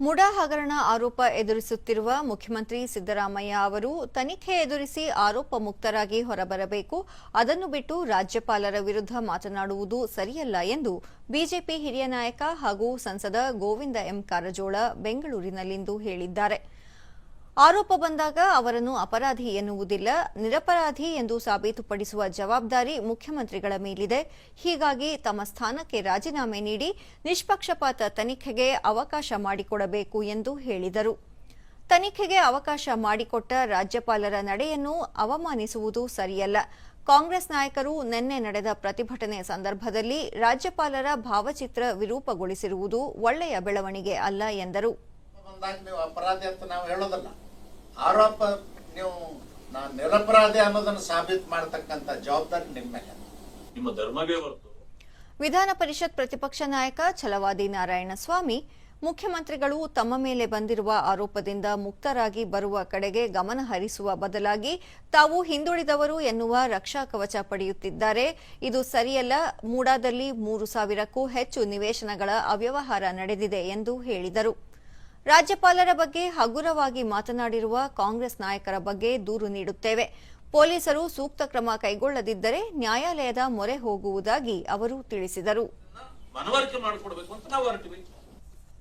ಮುಡಾ ಹಗರಣ ಆರೋಪ ಎದುರಿಸುತ್ತಿರುವ ಮುಖ್ಯಮಂತ್ರಿ ಸಿದ್ದರಾಮಯ್ಯ ಅವರು ತನಿಖೆ ಎದುರಿಸಿ ಆರೋಪ ಮುಕ್ತರಾಗಿ ಹೊರಬರಬೇಕು. ಅದನ್ನು ಬಿಟ್ಟು ರಾಜ್ಯಪಾಲರ ವಿರುದ್ಧ ಮಾತನಾಡುವುದು ಸರಿಯಲ್ಲ ಎಂದು ಬಿಜೆಪಿ ಹಿರಿಯ ನಾಯಕ ಹಾಗೂ ಸಂಸದ ಗೋವಿಂದ ಎಂ ಕಾರಜೋಳ ಬೆಂಗಳೂರಿನಲ್ಲಿಂದು ಹೇಳಿದ್ದಾರೆ. ಆರೋಪ ಬಂದಾಗ ಅವರನ್ನು ಅಪರಾಧಿ ಎನ್ನುವುದಿಲ್ಲ, ನಿರಪರಾಧಿ ಎಂದು ಸಾಬೀತುಪಡಿಸುವ ಜವಾಬ್ದಾರಿ ಮುಖ್ಯಮಂತ್ರಿಗಳ ಮೇಲಿದೆ. ಹೀಗಾಗಿ ತಮ್ಮ ಸ್ಥಾನಕ್ಕೆ ರಾಜೀನಾಮೆ ನೀಡಿ ನಿಷ್ಪಕ್ಷಪಾತ ತನಿಖೆಗೆ ಅವಕಾಶ ಮಾಡಿಕೊಡಬೇಕು ಎಂದು ಹೇಳಿದರು. ತನಿಖೆಗೆ ಅವಕಾಶ ಮಾಡಿಕೊಟ್ಟ ರಾಜ್ಯಪಾಲರ ನಡೆಯನ್ನು ಅವಮಾನಿಸುವುದು ಸರಿಯಲ್ಲ. ಕಾಂಗ್ರೆಸ್ ನಾಯಕರು ನಿನ್ನೆ ನಡೆದ ಪ್ರತಿಭಟನೆ ಸಂದರ್ಭದಲ್ಲಿ ರಾಜ್ಯಪಾಲರ ಭಾವಚಿತ್ರ ವಿರೂಪಗೊಳಿಸಿರುವುದು ಒಳ್ಳೆಯ ಬೆಳವಣಿಗೆ ಅಲ್ಲ ಎಂದರು. ಆರೋಪ ನೀವು ನಾನು ನಿರಪರಾಧಿ ಅನ್ನೋದನ್ನು ಸಾಬೀತು ಮಾಡತಕ್ಕಂತ ಜವಾಬ್ದಾರಿ ನಿಮ್ಮ ಮೇಲೆ. ನಿಮ್ಮ ಧರ್ಮವೇ ಹೊರತು. ವಿಧಾನ ಪರಿಷತ್ ಪ್ರತಿಪಕ್ಷ ನಾಯಕ ಛಲವಾದಿ ನಾರಾಯಣಸ್ವಾಮಿ ಮುಖ್ಯಮಂತ್ರಿಗಳು ತಮ್ಮ ಮೇಲೆ ಬಂದಿರುವ ಆರೋಪದಿಂದ ಮುಕ್ತರಾಗಿ ಬರುವ ಕಡೆಗೆ ಗಮನ ಹರಿಸುವ ಬದಲಾಗಿ ತಾವು ಹಿಂದುಳಿದವರು ಎನ್ನುವ ರಕ್ಷಾ ಕವಚ ಪಡೆಯುತ್ತಿದ್ದಾರೆ. ಇದು ಸರಿಯಲ್ಲ. ಮೂಡಾದಲ್ಲಿ ಮೂರು ಸಾವಿರಕ್ಕೂ ಹೆಚ್ಚು ನಿವೇಶನಗಳ ಅವ್ಯವಹಾರ ನಡೆದಿದೆ ಎಂದು ಹೇಳಿದರು. ರಾಜ್ಯಪಾಲರ ಬಗ್ಗೆ ಹಗುರವಾಗಿ ಮಾತನಾಡಿರುವ ಕಾಂಗ್ರೆಸ್ ನಾಯಕರ ಬಗ್ಗೆ ದೂರು ನೀಡುತ್ತೇವೆ. ಪೊಲೀಸರು ಸೂಕ್ತ ಕ್ರಮ ಕೈಗೊಳ್ಳದಿದ್ದರೆ ನ್ಯಾಯಾಲಯದ ಮೊರೆ ಹೋಗುವುದಾಗಿ ಅವರು ತಿಳಿಸಿದರು.